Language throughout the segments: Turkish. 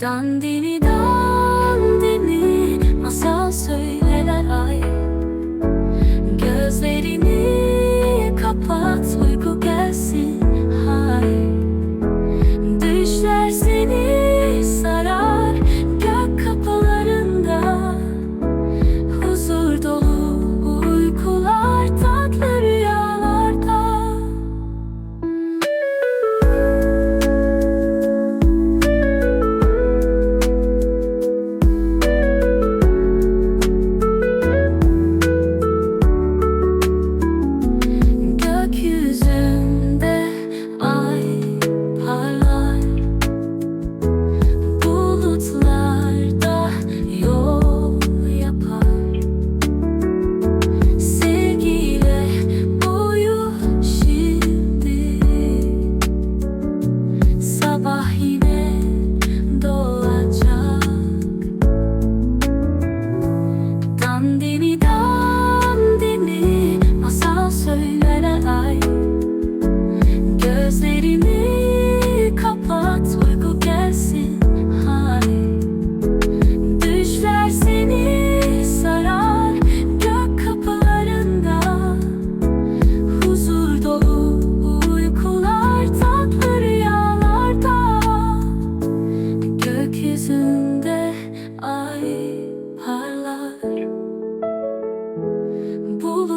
Dandini dandini masal söyler ay. Gözlerini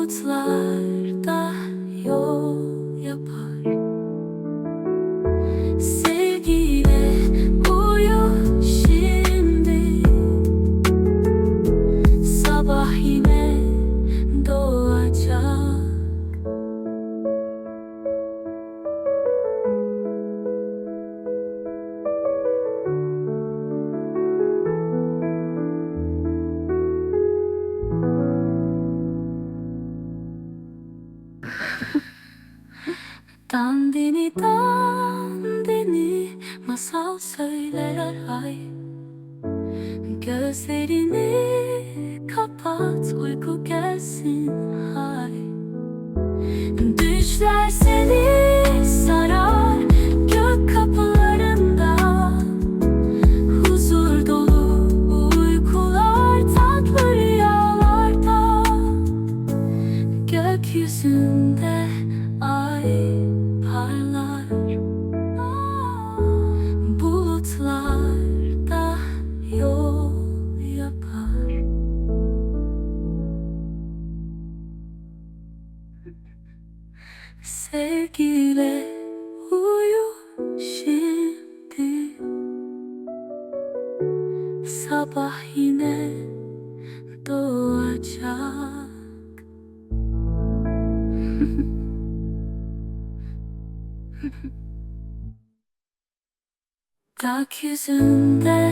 Bulutlarda yol Dandini dandini masal söyler ay. Gözlerini kapat uyku gelsin hay Düşler seni sarar gök kapılarında. Huzur dolu uykular tatlı rüyalarda. Gökyüzünde Sevgiyle uyu şimdi. Sabah yine doğacak. Gökyüzünde